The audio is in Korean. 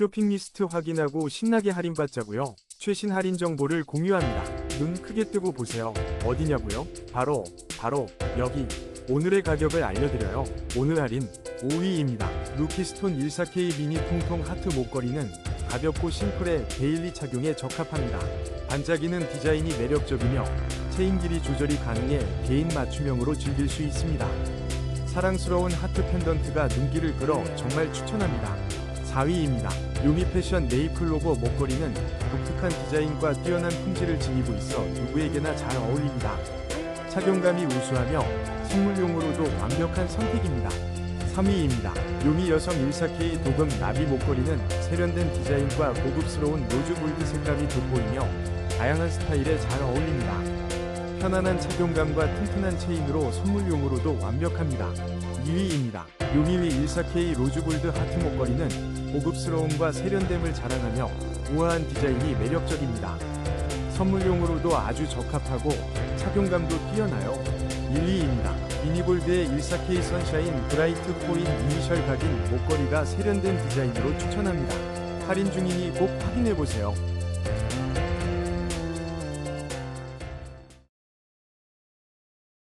쇼핑 리스트 확인하고 신나게 할인받자고요. 최신 할인 정보를 공유합니다. 눈 크게 뜨고 보세요. 어디냐고요? 바로 바로 여기. 오늘의 가격을 알려드려요. 오늘 할인 5위입니다. 루키스톤 14K 미니 통통 하트 목걸이는 가볍고 심플해 데일리 착용에 적합합니다. 반짝이는 디자인이 매력적이며 체인 길이 조절이 가능해 개인 맞춤형으로 즐길 수 있습니다. 사랑스러운 하트 펜던트가 눈길을 끌어 정말 추천합니다. 4위입니다. 요미 패션 메이플 로고 목걸이는 독특한 디자인과 뛰어난 품질을 지니고 있어 누구에게나 잘 어울립니다. 착용감이 우수하며 선물용으로도 완벽한 선택입니다. 3위입니다. 요미 여성 14K 도금 나비 목걸이는 세련된 디자인과 고급스러운 로즈 골드 색감이 돋보이며 다양한 스타일에 잘 어울립니다. 편안한 착용감과 튼튼한 체인으로 선물용으로도 완벽합니다. 2위입니다. 요미위 14K 로즈골드 하트 목걸이는 고급스러움과 세련됨을 자랑하며 우아한 디자인이 매력적입니다. 선물용으로도 아주 적합하고 착용감도 뛰어나요. 1위입니다. 미니볼드의 14K 선샤인 브라이트 코인 이니셜 각인 목걸이가 세련된 디자인으로 추천합니다. 할인 중이니 꼭 확인해보세요.